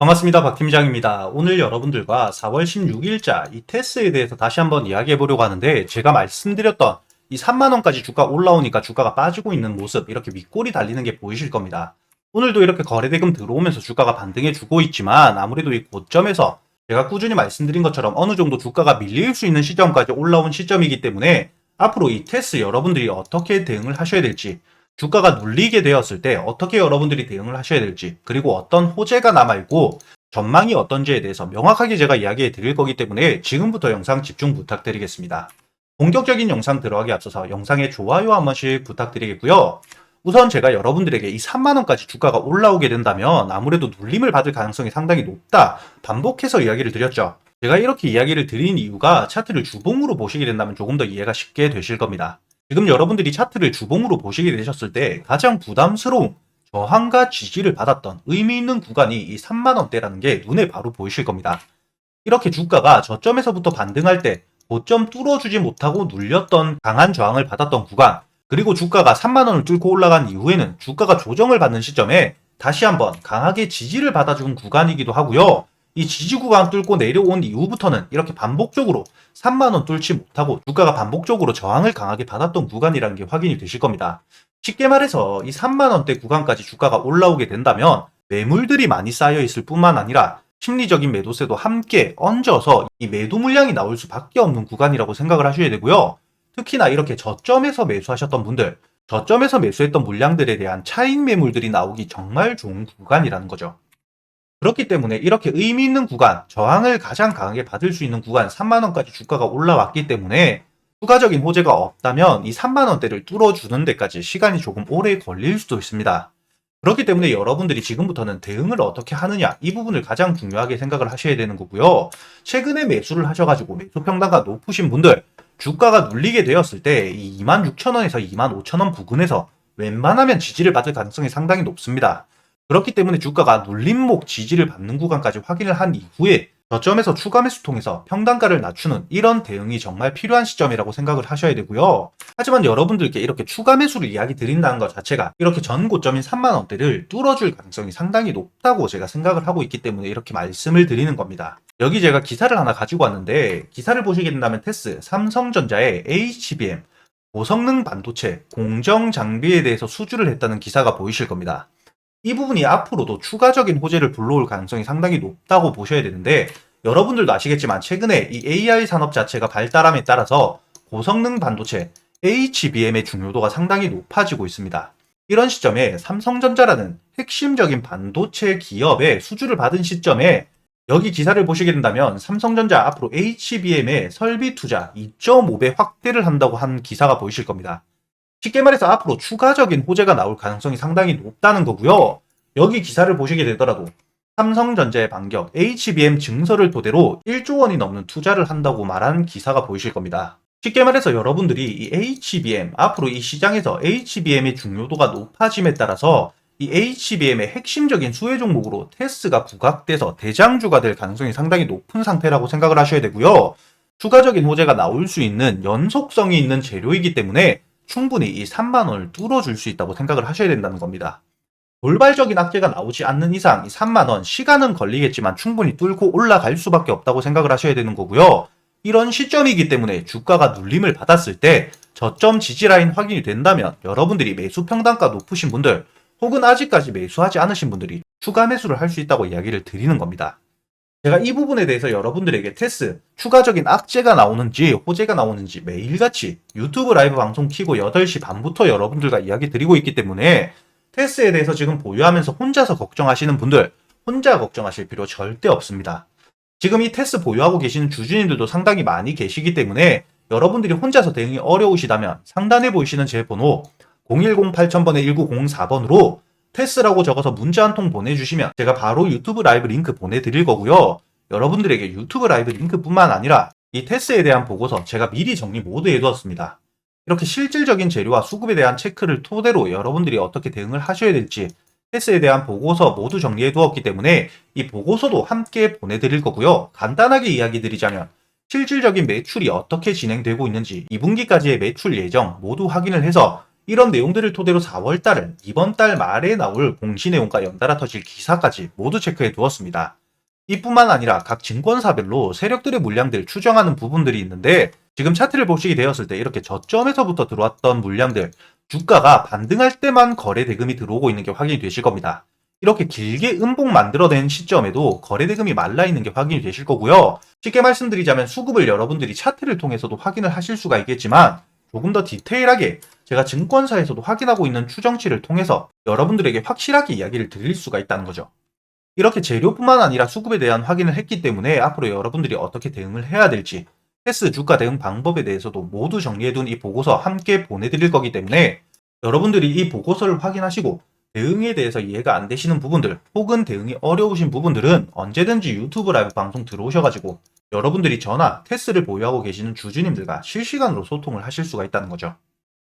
반갑습니다. 박 팀장입니다. 오늘 여러분들과 4월 16일자 이 테스에 대해서 다시 한번 이야기해 보려고 하는데 제가 말씀드렸던 이 3만원까지 주가 올라오니까 주가가 빠지고 있는 모습 이렇게 윗골이 달리는 게 보이실 겁니다. 오늘도 이렇게 거래대금 들어오면서 주가가 반등해 주고 있지만 아무래도 이 고점에서 제가 꾸준히 말씀드린 것처럼 어느 정도 주가가 밀릴 수 있는 시점까지 올라온 시점이기 때문에 앞으로 이 테스 여러분들이 어떻게 대응을 하셔야 될지 주가가 눌리게 되었을 때 어떻게 여러분들이 대응을 하셔야 될지 그리고 어떤 호재가 남아있고 전망이 어떤지에 대해서 명확하게 제가 이야기해 드릴 거기 때문에 지금부터 영상 집중 부탁드리겠습니다. 본격적인 영상 들어가기 앞서서 영상에 좋아요 한 번씩 부탁드리겠고요. 우선 제가 여러분들에게 이 3만원까지 주가가 올라오게 된다면 아무래도 눌림을 받을 가능성이 상당히 높다. 반복해서 이야기를 드렸죠. 제가 이렇게 이야기를 드린 이유가 차트를 주봉으로 보시게 된다면 조금 더 이해가 쉽게 되실 겁니다. 지금 여러분들이 차트를 주봉으로 보시게 되셨을 때 가장 부담스러운 저항과 지지를 받았던 의미 있는 구간이 이 3만원대라는 게 눈에 바로 보이실 겁니다. 이렇게 주가가 저점에서부터 반등할 때 고점 뚫어주지 못하고 눌렸던 강한 저항을 받았던 구간 그리고 주가가 3만원을 뚫고 올라간 이후에는 주가가 조정을 받는 시점에 다시 한번 강하게 지지를 받아준 구간이기도 하고요. 이 지지 구간 뚫고 내려온 이후부터는 이렇게 반복적으로 3만원 뚫지 못하고 주가가 반복적으로 저항을 강하게 받았던 구간이라는 게 확인이 되실 겁니다. 쉽게 말해서 이 3만원대 구간까지 주가가 올라오게 된다면 매물들이 많이 쌓여 있을 뿐만 아니라 심리적인 매도세도 함께 얹어서 이 매도 물량이 나올 수밖에 없는 구간이라고 생각을 하셔야 되고요. 특히나 이렇게 저점에서 매수하셨던 분들, 저점에서 매수했던 물량들에 대한 차익 매물들이 나오기 정말 좋은 구간이라는 거죠. 그렇기 때문에 이렇게 의미 있는 구간, 저항을 가장 강하게 받을 수 있는 구간 3만원까지 주가가 올라왔기 때문에 추가적인 호재가 없다면 이 3만원대를 뚫어주는 데까지 시간이 조금 오래 걸릴 수도 있습니다. 그렇기 때문에 여러분들이 지금부터는 대응을 어떻게 하느냐 이 부분을 가장 중요하게 생각을 하셔야 되는 거고요. 최근에 매수를 하셔가지고 매수 평단가 높으신 분들 주가가 눌리게 되었을 때이 26,000원에서 25,000원 부근에서 웬만하면 지지를 받을 가능성이 상당히 높습니다. 그렇기 때문에 주가가 눌림목 지지를 받는 구간까지 확인을 한 이후에 저점에서 추가 매수 통해서 평단가를 낮추는 이런 대응이 정말 필요한 시점이라고 생각을 하셔야 되고요. 하지만 여러분들께 이렇게 추가 매수를 이야기 드린다는 것 자체가 이렇게 전 고점인 3만원대를 뚫어줄 가능성이 상당히 높다고 제가 생각을 하고 있기 때문에 이렇게 말씀을 드리는 겁니다. 여기 제가 기사를 하나 가지고 왔는데 기사를 보시게 된다면 테스, 삼성전자의 HBM, 고성능 반도체, 공정 장비에 대해서 수주를 했다는 기사가 보이실 겁니다. 이 부분이 앞으로도 추가적인 호재를 불러올 가능성이 상당히 높다고 보셔야 되는데 여러분들도 아시겠지만 최근에 이 AI 산업 자체가 발달함에 따라서 고성능 반도체 HBM의 중요도가 상당히 높아지고 있습니다. 이런 시점에 삼성전자라는 핵심적인 반도체 기업의 수주를 받은 시점에 여기 기사를 보시게 된다면 삼성전자 앞으로 HBM의 설비 투자 2.5배 확대를 한다고 한 기사가 보이실 겁니다. 쉽게 말해서 앞으로 추가적인 호재가 나올 가능성이 상당히 높다는 거고요. 여기 기사를 보시게 되더라도 삼성전자의 반격, HBM 증서를 토대로 1조 원이 넘는 투자를 한다고 말한 기사가 보이실 겁니다. 쉽게 말해서 여러분들이 이 HBM, 앞으로 이 시장에서 HBM의 중요도가 높아짐에 따라서 이 HBM의 핵심적인 수혜 종목으로 테스가 부각돼서 대장주가 될 가능성이 상당히 높은 상태라고 생각을 하셔야 되고요. 추가적인 호재가 나올 수 있는 연속성이 있는 재료이기 때문에 충분히 이 3만 원을 뚫어줄 수 있다고 생각을 하셔야 된다는 겁니다. 돌발적인 악재가 나오지 않는 이상 이 3만 원 시간은 걸리겠지만 충분히 뚫고 올라갈 수밖에 없다고 생각을 하셔야 되는 거고요. 이런 시점이기 때문에 주가가 눌림을 받았을 때 저점 지지라인 확인이 된다면 여러분들이 매수 평단가 높으신 분들 혹은 아직까지 매수하지 않으신 분들이 추가 매수를 할 수 있다고 이야기를 드리는 겁니다. 제가 이 부분에 대해서 여러분들에게 테스, 추가적인 악재가 나오는지 호재가 나오는지 매일같이 유튜브 라이브 방송 키고 8시 반부터 여러분들과 이야기 드리고 있기 때문에 테스에 대해서 지금 보유하면서 혼자서 걱정하시는 분들 혼자 걱정하실 필요 절대 없습니다. 지금 이 테스 보유하고 계시는 주주님들도 상당히 많이 계시기 때문에 여러분들이 혼자서 대응이 어려우시다면 상단에 보이시는 제 번호 010-8000번에 1904번으로 테스라고 적어서 문자 한 통 보내주시면 제가 바로 유튜브 라이브 링크 보내드릴 거고요. 여러분들에게 유튜브 라이브 링크뿐만 아니라 이 테스에 대한 보고서 제가 미리 정리 모두 해두었습니다. 이렇게 실질적인 재료와 수급에 대한 체크를 토대로 여러분들이 어떻게 대응을 하셔야 될지 테스에 대한 보고서 모두 정리해 두었기 때문에 이 보고서도 함께 보내드릴 거고요. 간단하게 이야기 드리자면 실질적인 매출이 어떻게 진행되고 있는지 2분기까지의 매출 예정 모두 확인을 해서 이런 내용들을 토대로 4월 달은 이번 달 말에 나올 공시 내용과 연달아 터질 기사까지 모두 체크해 두었습니다. 이뿐만 아니라 각 증권사별로 세력들의 물량들 추정하는 부분들이 있는데 지금 차트를 보시게 되었을 때 이렇게 저점에서부터 들어왔던 물량들 주가가 반등할 때만 거래 대금이 들어오고 있는 게 확인이 되실 겁니다. 이렇게 길게 음봉 만들어낸 시점에도 거래 대금이 말라 있는 게 확인이 되실 거고요. 쉽게 말씀드리자면 수급을 여러분들이 차트를 통해서도 확인을 하실 수가 있겠지만 조금 더 디테일하게 제가 증권사에서도 확인하고 있는 추정치를 통해서 여러분들에게 확실하게 이야기를 드릴 수가 있다는 거죠. 이렇게 재료뿐만 아니라 수급에 대한 확인을 했기 때문에 앞으로 여러분들이 어떻게 대응을 해야 될지 테스 주가 대응 방법에 대해서도 모두 정리해둔 이 보고서 함께 보내드릴 거기 때문에 여러분들이 이 보고서를 확인하시고 대응에 대해서 이해가 안 되시는 부분들 혹은 대응이 어려우신 부분들은 언제든지 유튜브 라이브 방송 들어오셔가지고 여러분들이 저나 테스를 보유하고 계시는 주주님들과 실시간으로 소통을 하실 수가 있다는 거죠.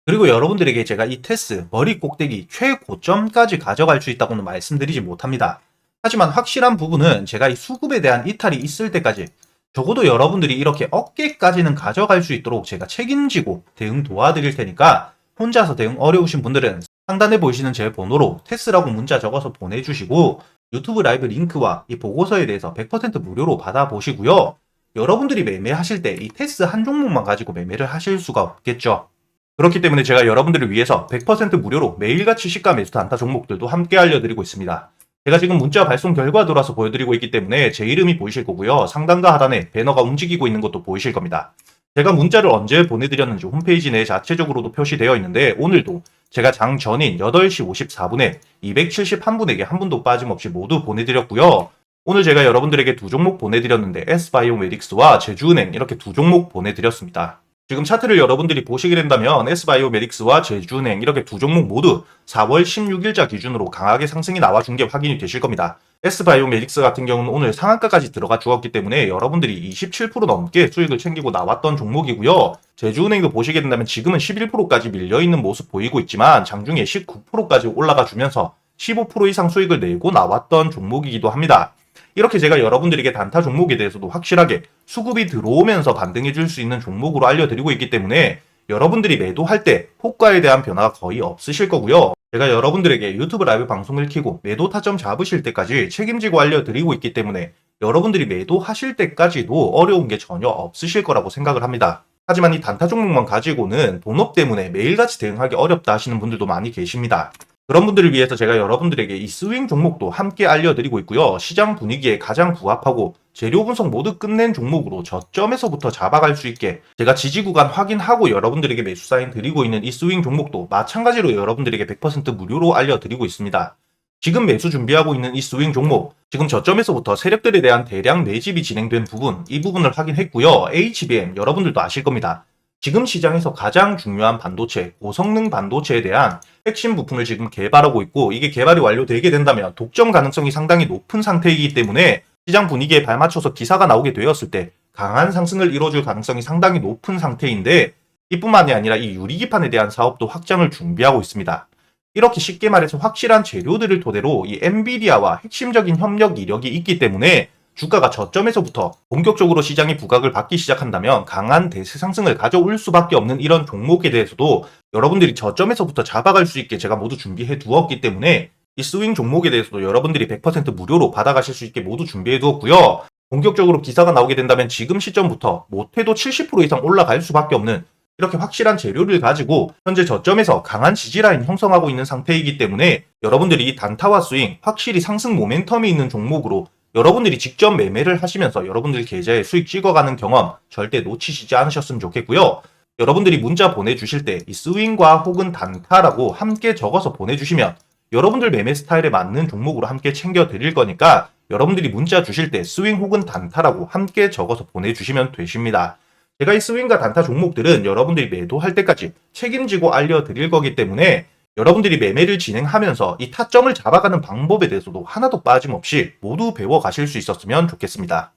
그리고 여러분들에게 제가 이 테스 머리 꼭대기 최고점까지 가져갈 수 있다고는 말씀드리지 못합니다. 하지만 확실한 부분은 제가 이 수급에 대한 이탈이 있을 때까지 적어도 여러분들이 이렇게 어깨까지는 가져갈 수 있도록 제가 책임지고 대응 도와드릴 테니까 혼자서 대응 어려우신 분들은 상단에 보이시는 제 번호로 테스라고 문자 적어서 보내주시고 유튜브 라이브 링크와 이 보고서에 대해서 100% 무료로 받아보시고요. 여러분들이 매매하실 때 이 테스 한 종목만 가지고 매매를 하실 수가 없겠죠. 그렇기 때문에 제가 여러분들을 위해서 100% 무료로 매일같이 시가 매수 단타 종목들도 함께 알려드리고 있습니다. 제가 지금 문자 발송 결과 들어와서 보여드리고 있기 때문에 제 이름이 보이실 거고요. 상단과 하단에 배너가 움직이고 있는 것도 보이실 겁니다. 제가 문자를 언제 보내드렸는지 홈페이지 내 자체적으로도 표시되어 있는데 오늘도 제가 장 전인 8시 54분에 271분에게 한 분도 빠짐없이 모두 보내드렸고요. 오늘 제가 여러분들에게 두 종목 보내드렸는데 S바이오메딕스와 제주은행 이렇게 두 종목 보내드렸습니다. 지금 차트를 여러분들이 보시게 된다면 S바이오메딕스와 제주은행 이렇게 두 종목 모두 4월 16일자 기준으로 강하게 상승이 나와준 게 확인이 되실 겁니다. S바이오메딕스 같은 경우는 오늘 상한가까지 들어가 주었기 때문에 여러분들이 27% 넘게 수익을 챙기고 나왔던 종목이고요. 제주은행도 보시게 된다면 지금은 11%까지 밀려있는 모습 보이고 있지만 장중에 19%까지 올라가 주면서 15% 이상 수익을 내고 나왔던 종목이기도 합니다. 이렇게 제가 여러분들에게 단타 종목에 대해서도 확실하게 수급이 들어오면서 반등해 줄 수 있는 종목으로 알려드리고 있기 때문에 여러분들이 매도할 때 호가에 대한 변화가 거의 없으실 거고요. 제가 여러분들에게 유튜브 라이브 방송을 켜고 매도 타점 잡으실 때까지 책임지고 알려드리고 있기 때문에 여러분들이 매도하실 때까지도 어려운 게 전혀 없으실 거라고 생각을 합니다. 하지만 이 단타 종목만 가지고는 본업 때문에 매일같이 대응하기 어렵다 하시는 분들도 많이 계십니다. 그런 분들을 위해서 제가 여러분들에게 이 스윙 종목도 함께 알려드리고 있고요. 시장 분위기에 가장 부합하고 재료 분석 모두 끝낸 종목으로 저점에서부터 잡아갈 수 있게 제가 지지 구간 확인하고 여러분들에게 매수 사인 드리고 있는 이 스윙 종목도 마찬가지로 여러분들에게 100% 무료로 알려드리고 있습니다. 지금 매수 준비하고 있는 이 스윙 종목, 지금 저점에서부터 세력들에 대한 대량 매집이 진행된 부분, 이 부분을 확인했고요. HBM 여러분들도 아실 겁니다. 지금 시장에서 가장 중요한 반도체, 고성능 반도체에 대한 핵심 부품을 지금 개발하고 있고 이게 개발이 완료되게 된다면 독점 가능성이 상당히 높은 상태이기 때문에 시장 분위기에 발맞춰서 기사가 나오게 되었을 때 강한 상승을 이뤄줄 가능성이 상당히 높은 상태인데 이뿐만이 아니라 이 유리기판에 대한 사업도 확장을 준비하고 있습니다. 이렇게 쉽게 말해서 확실한 재료들을 토대로 이 엔비디아와 핵심적인 협력 이력이 있기 때문에 주가가 저점에서부터 본격적으로 시장이 부각을 받기 시작한다면 강한 대세 상승을 가져올 수밖에 없는 이런 종목에 대해서도 여러분들이 저점에서부터 잡아갈 수 있게 제가 모두 준비해 두었기 때문에 이 스윙 종목에 대해서도 여러분들이 100% 무료로 받아가실 수 있게 모두 준비해 두었고요. 본격적으로 기사가 나오게 된다면 지금 시점부터 못해도 70% 이상 올라갈 수밖에 없는 이렇게 확실한 재료를 가지고 현재 저점에서 강한 지지라인 형성하고 있는 상태이기 때문에 여러분들이 단타와 스윙 확실히 상승 모멘텀이 있는 종목으로 여러분들이 직접 매매를 하시면서 여러분들 계좌에 수익 찍어가는 경험 절대 놓치시지 않으셨으면 좋겠고요. 여러분들이 문자 보내주실 때 이 스윙과 혹은 단타라고 함께 적어서 보내주시면 여러분들 매매 스타일에 맞는 종목으로 함께 챙겨 드릴 거니까 여러분들이 문자 주실 때 스윙 혹은 단타라고 함께 적어서 보내주시면 되십니다. 제가 이 스윙과 단타 종목들은 여러분들이 매도할 때까지 책임지고 알려드릴 거기 때문에 여러분들이 매매를 진행하면서 이 타점을 잡아가는 방법에 대해서도 하나도 빠짐없이 모두 배워 가실 수 있었으면 좋겠습니다.